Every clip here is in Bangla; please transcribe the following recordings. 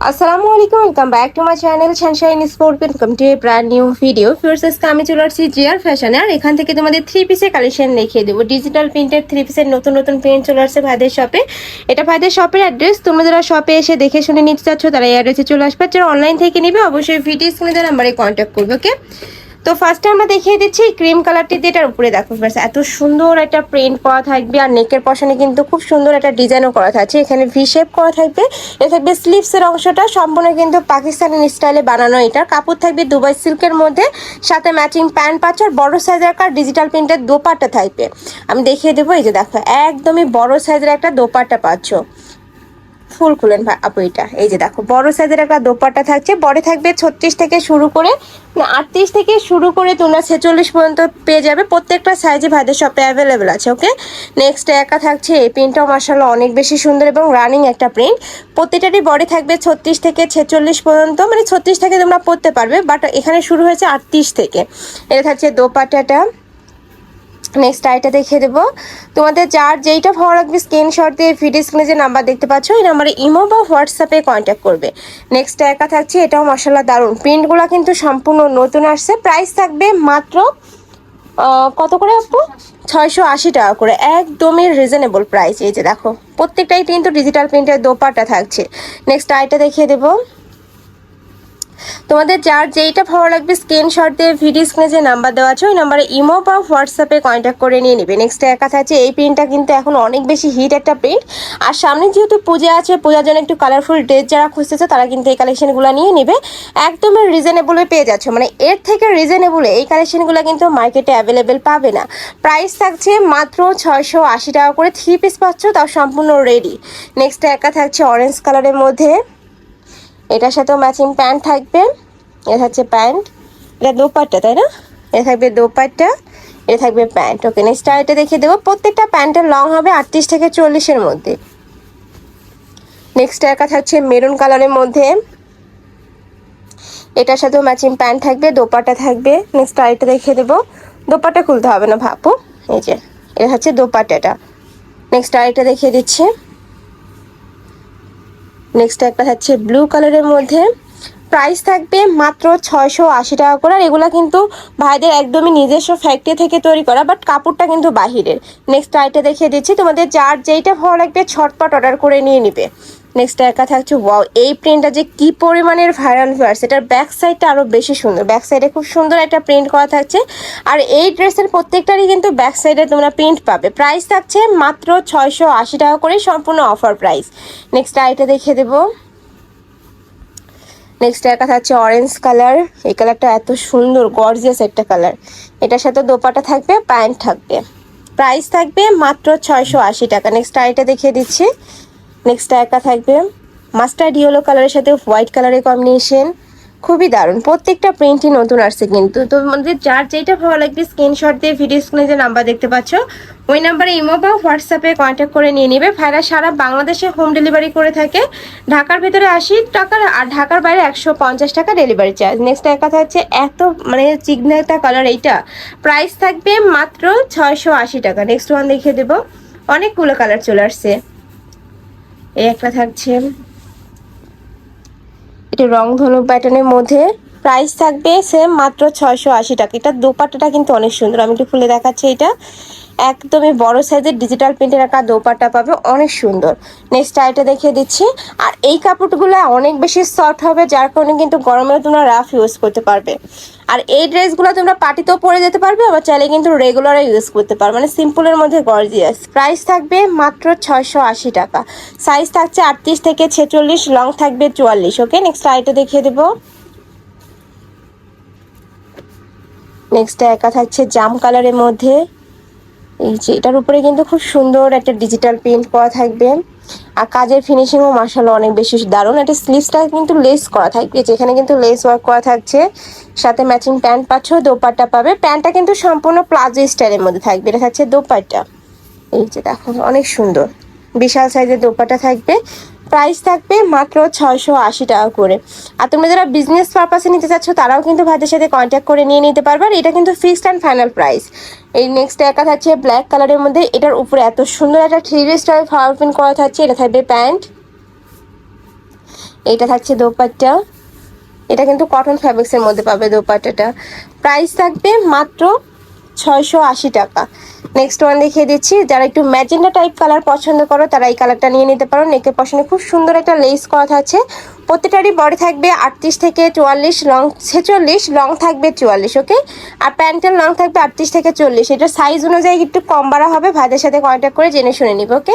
আসসালামু আলাইকুম welcome back to my channel sunshine sport welcome to a brand new video ফিরসেস আমি চলে আসছি জিয়ার ফ্যাশনে আর এখান থেকে তোমাদের থ্রি পিসের কালেকশন দেখিয়ে দেবো। ডিজিটাল প্রিন্টের থ্রি পিসের নতুন নতুন প্রিন্ট চলে আসছে ভাইদের শপে এটা ভাইদের শপের অ্যাড্রেস তোমরা যারা শপে এসে দেখে শুনে নিতে চাচ্ছ, তারা এই অ্যাড্রেসে চলে আসবে। যারা অনলাইন থেকে নিবে, অবশ্যই ভিডিও স্ক্রিনে নাম্বারে কন্ট্যাক্ট করবে ওকে তো ফার্স্টে আমরা দেখিয়ে দিচ্ছি ক্রিম কালারটি দিয়ে এটার উপরে দেখো first এত সুন্দর একটা প্রিন্ট করা থাকবে আর নেকের পশনে কিন্তু খুব সুন্দর একটা ডিজাইনও করা থাকছে। এখানে ভি শেপ করা থাকবে। এটা থাকবে স্লিভসের অংশটা, সম্পূর্ণ কিন্তু পাকিস্তানি স্টাইলে বানানো এটা। কাপড় থাকবে দুবাই সিল্কের মধ্যে, সাথে ম্যাচিং প্যান্ট পাচ্ছ আর বড় সাইজের একটা ডিজিটাল প্রিন্টের দোপাট্টা থাকবে। আমি দেখিয়ে দেবো, এই যে দেখো, একদমই বড় সাইজের একটা দোপাট্টা পাচ্ছ। ফুল খুলেন আপু এটা। এই যে দেখো, বড় সাইজের একটা দোপাট্টা থাকছে। বডি থাকবে ছত্রিশ থেকে শুরু করে আটত্রিশ থেকে শুরু করে তোমরা ছেচল্লিশ পর্যন্ত পেয়ে যাবে। প্রত্যেকটা সাইজে ভাইদের শপে অ্যাভেলেবেল আছে ওকে নেক্সট একা থাকছে এই প্রিন্টটাও মার্শাল্লাহ অনেক বেশি সুন্দর এবং রানিং একটা প্রিন্ট প্রত্যেকটারই বডি থাকবে ছত্রিশ থেকে ছেচল্লিশ পর্যন্ত মানে ছত্রিশ থেকে তোমরা পড়তে পারবে বাট এখানে শুরু হয়েছে আটত্রিশ থেকে। এটা থাকছে দোপাট্টাটা। নেক্সট আইটা দেখিয়ে দেবো। তোমাদের যার যেইটা ভালো লাগবে স্ক্রিনশট দিয়ে ভিডিও স্ক্রিনে যে নাম্বার দেখতে পাচ্ছ, এই নাম্বারে ইমো বা হোয়াটসঅ্যাপে কন্ট্যাক্ট করবে। নেক্সট একা থাকছে, এটাও মশলা দারুণ। প্রিন্টগুলো কিন্তু সম্পূর্ণ নতুন আসছে। প্রাইস থাকবে মাত্র কত করে আপু? ছয়শো আশি টাকা করে। একদমই রিজনেবল প্রাইস এই যে দেখো, প্রত্যেকটাই কিন্তু ডিজিটাল প্রিন্টের দোপাটা থাকছে। নেক্সট আইটা দেখিয়ে দেবো। তোমাদের যার যেইটা ভালো লাগবে স্ক্রিনশট দিয়ে ভিডিও স্ক্রিনে যে নাম্বার দেওয়া আছে, ওই নাম্বারে ইমো বা হোয়াটসঅ্যাপে কন্ট্যাক্ট করে নিয়ে নেবে। নেক্সট একা থাকছে, এই প্রিন্টটা কিন্তু এখন অনেক বেশি হিট একটা প্রিন্ট আর সামনে যেহেতু পূজা আছে, পূজার জন্য একটু কালারফুল ড্রেস যারা খুঁজতেছে, তারা কিন্তু এই কালেকশনগুলো নিয়ে নেবে। একদমই রিজনেবলে পেয়ে যাচ্ছ। মানে এর থেকে রিজনেবলে এই কালেকশনগুলো কিন্তু মার্কেটে অ্যাভেলেবেল পাবে না। প্রাইস থাকছে মাত্র ছয়শো আশি টাকা করে থ্রি পিস পাচ্ছ, তাও সম্পূর্ণ রেডি নেক্সট একা থাকছে অরেঞ্জ কালারের মধ্যে। এটার সাথেও ম্যাচিং প্যান্ট থাকবে। এটা হচ্ছে প্যান্ট এটা দোপাট্টা তাই না? এটা থাকবে দোপাট্টা এটা থাকবে প্যান্ট ওকে নেক্সট এটা দেখিয়ে দেবো। প্রত্যেকটা প্যান্টের লং হবে আটত্রিশ থেকে চল্লিশের মধ্যে। নেক্সট একা থাকছে মেরুন কালারের মধ্যে। এটার সাথেও ম্যাচিং প্যান্ট থাকবে দোপাট্টা থাকবে। নেক্সট আরেকটা দেখিয়ে দেবো। দোপাট্টা খুলতে হবে না ভাপু এই যে এটা হচ্ছে দোপাট্টাটা। নেক্সট আরেকটা দেখিয়ে দিচ্ছি। নেক্সট একটা থাকছে ব্লু কালারের মধ্যে। প্রাইস থাকবে মাত্র ছয়শো আশি টাকা করে, আর এগুলো কিন্তু ভাইদের একদমই নিজস্ব ফ্যাক্টরি থেকে তৈরি করা বাট কাপড়টা কিন্তু বাহিরের। নেক্সট আইটা দেখিয়ে দিচ্ছি, তোমাদের যার যেইটা ভালো লাগবে, ছটপট অর্ডার করে নিয়ে নিবে। নেক্সট একা থাকছে ওয়াও এই প্রিন্টটা যে কি পরিমাণের ভাইরাল ভার্স এটার ব্যাক সাইডটা আরও বেশি সুন্দর। ব্যাক সাইডে খুব সুন্দর একটা প্রিন্ট করা থাকছে। আর এই ড্রেসের প্রত্যেকটারই কিন্তু ব্যাক সাইডে তোমরা প্রিন্ট পাবে। প্রাইস থাকছে মাত্র ছয়শো আশি টাকা করে সম্পূর্ণ অফার প্রাইস নেক্সট আইটা দেখে দেবো। নেক্সট একা থাকছে অরেঞ্জ কালার এই কালারটা এত সুন্দর গর্জিয়াস একটা কালার এটার সাথে দোপাটা থাকবে প্যান্ট থাকবে। প্রাইস থাকবে মাত্র ছয়শো আশি টাকা। নেক্সট আইটা দেখিয়ে দিচ্ছি। নেক্সট একা থাকবে। মাস্টার্ড ইয়েলো কালারের সাথে হোয়াইট কালারের কম্বিনেশন খুবই দারুণ। প্রত্যেকটা প্রিন্টই নতুন আসছে কিন্তু। তো আমাদের যার যেটা ভালো লাগবে স্ক্রিনশট দিয়ে ভিডিও স্ক্রিনে যে নাম্বার দেখতে পাচ্ছ, ওই নাম্বারে ইমো বা হোয়াটসঅ্যাপে কন্ট্যাক্ট করে নিয়ে নেবে। ভাইরা সারা বাংলাদেশে হোম ডেলিভারি করে থাকে। ঢাকার ভিতরে আশি টাকার আর ঢাকার বাইরে একশো পঞ্চাশ টাকা ডেলিভারি চার্জ নেক্সট এক কথা হচ্ছে এত মানে চিকনা একটা কালার এইটা। প্রাইস থাকবে মাত্র ছয়শো আশি টাকা। নেক্সট ওয়ান দেখিয়ে দেবো। অনেকগুলো কালার চলে আসছে। এই একটা থাকছে। এটা রং ধনু প্যাটার্নের মধ্যে। প্রাইস থাকবে সেম মাত্র ছয়শো আশি টাকা। এটা দোপাট্টাটা কিন্তু অনেক সুন্দর। আমি একটু খুলে দেখাচ্ছি এটা। একদমই বড় সাইজের ডিজিটাল প্রিন্টের একটা দোপাট্টা পাবে। অনেক সুন্দর। নেক্সট আইটা দেখিয়ে দিচ্ছি। আর এই কাপড়গুলো অনেক বেশি সফট হবে, যার কারণে কিন্তু গরমেও তোমরা রাফ ইউজ করতে পারবে। আর এই ড্রেসগুলো তোমরা পার্টিতেও পরে যেতে পারবে, আবার চাইলে কিন্তু রেগুলারও ইউজ করতে পারবে। মানে সিম্পলের মধ্যে গর্জিয়াস প্রাইস থাকবে মাত্র ছয়শো আশি টাকা। সাইজ থাকছে আটত্রিশ থেকে ছেচল্লিশ লং থাকবে চুয়াল্লিশ। ওকে নেক্সট আইটা দেখিয়ে দেবো। নেক্সট একা থাকছে জাম কালারের মধ্যে। এই যে এটার উপরে কিন্তু খুব সুন্দর একটা ডিজিটাল প্রিন্ট করা থাকবে। আর কাজের ফিনিশিংও মার্শাল অনেক বেশি দারুণ। একটা স্লিভসটা কিন্তু লেস করা থাকবে, যেখানে কিন্তু লেস ওয়ার্ক করা থাকছে। সাথে ম্যাচিং প্যান্ট পাচ্ছ, দোপাট্টা পাবে। প্যান্টটা কিন্তু সম্পূর্ণ প্লাজো স্টাইলের মধ্যে থাকবে। এটা থাকছে দোপাট্টা। এই যে দেখো, অনেক সুন্দর। বিশাল সাইজের দোপাট্টা থাকবে। প্রাইস থাকবে মাত্র ছয়শো আশি টাকা করে। আর তোমরা যারা বিজনেস পারপাসে নিতে চাচ্ছ, তারাও কিন্তু ভাইদের সাথে কন্ট্যাক্ট করে নিয়ে নিতে পারবে। এটা কিন্তু ফিক্সড অ্যান্ড ফাইনাল প্রাইস এই নেক্সট একা থাকছে ব্ল্যাক কালারের মধ্যে। এটার উপরে এত সুন্দর একটা থ্রি স্টাইল ফ্লাওয়ার প্রিন্ট করা থাকছে। এটা থাকবে প্যান্ট। এটা থাকছে দোপাট্টা। এটা কিন্তু কটন ফ্যাব্রিক্সের মধ্যে পাবে দোপাট্টাটা। প্রাইস থাকবে মাত্র ছয়শো আশি টাকা। নেক্সট ওয়ান দেখিয়ে দিচ্ছি। যারা একটু ম্যাজেন্ডা টাইপ কালার পছন্দ করো, তারা এই কালারটা নিয়ে নিতে পারো। নেকের পছন্দে খুব সুন্দর একটা লেস করা থাকছে প্রত্যেকটারই বডি থাকবে আটত্রিশ থেকে চুয়াল্লিশ লং ছেচল্লিশ লং থাকবে চুয়াল্লিশ ওকে আর প্যান্টের লং থাকবে আটত্রিশ থেকে চল্লিশ। এটা সাইজ অনুযায়ী একটু কম বাড়া হবে। ভাইদের সাথে কন্ট্যাক্ট করে জেনে শুনে নিবে ওকে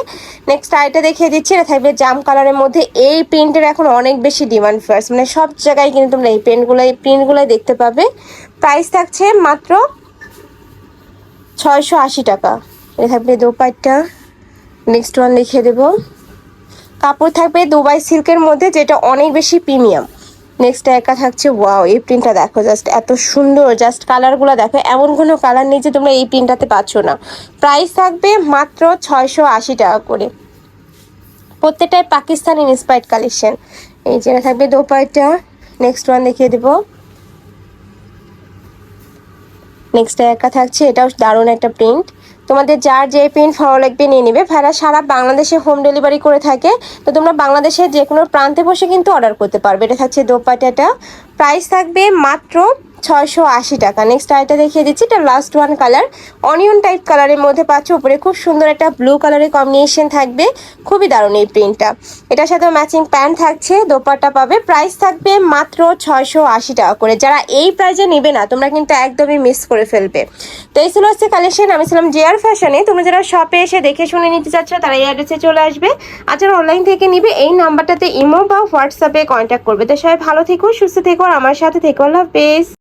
নেক্সট আইটা দেখিয়ে দিচ্ছি। এটা থাকবে জাম কালারের মধ্যে। এই প্রিন্টের এখন অনেক বেশি ডিমান্ড ফার্স্ট মানে সব জায়গায় কিন্তু তোমরা এই প্রিন্টগুলো এই প্রিন্টগুলোই দেখতে পাবে। প্রাইস থাকছে মাত্র ছয়শো আশি টাকা। এটা থাকবে দোপাট্টা। নেক্সট ওয়ান লিখে দেবো। কাপড় থাকবে দুবাই সিল্কের মধ্যে, যেটা অনেক বেশি প্রিমিয়াম। নেক্সট একা থাকছে ওয়াও এই প্রিন্টটা দেখো জাস্ট এত সুন্দর জাস্ট কালারগুলো দেখো, এমন কোনো কালার নেই যে তোমরা এই প্রিন্টটাতে পাচ্ছ না। প্রাইস থাকবে মাত্র ছয়শো আশি টাকা করে। প্রত্যেকটাই পাকিস্তানি ইন্সপায়ার্ড কালেকশন এই যেটা থাকবে দোপাট্টা। নেক্সট ওয়ান দেখিয়ে দেবো। নেক্সট একা থাকছে, এটাও দারুণ একটা প্রিন্ট তোমাদের যার যে প্রিন্ট ভালো লাগবে নিয়ে নেবে। ভাইরা সারা বাংলাদেশে হোম ডেলিভারি করে থাকে। তো তোমরা বাংলাদেশের যে কোনো প্রান্তে বসে কিন্তু অর্ডার করতে পারবে। এটা থাকছে দোপাটাটা প্রাইস থাকবে মাত্র ছয়শো আশি টাকা। নেক্সট আইটা দেখিয়ে দিচ্ছি, এটা last one colour onion type কালারের মধ্যে পাচ্ছ, উপরে খুব সুন্দর একটা ব্লু কালারের কম্বিনেশন থাকবে। খুবই দারুণ এই প্রিন্টটা এটার সাথে ম্যাচিং প্যান্ট থাকছে, দোপাট্টা পাবে। প্রাইস থাকবে মাত্র ছয়শো আশি টাকা করে। যারা এই প্রাইজে নেবে না, তোমরা কিন্তু একদমই মিস করে ফেলবে। তো এই ছিল হচ্ছে কালেকশন আমি ছিলাম জেয়ার ফ্যাশনে তোমরা যারা শপে এসে দেখে শুনে নিতে চাচ্ছ, তারা এই অ্যাড্রেসে চলে আসবে। আর যারা অনলাইন থেকে নিবে, এই নাম্বারটাতে ইমো বা হোয়াটসঅ্যাপে কন্ট্যাক্ট করবে। তো সবাই ভালো থেকো, সুস্থ থেকো, আর আমার সাথে থেকো। আল্লাহ হাফেজ।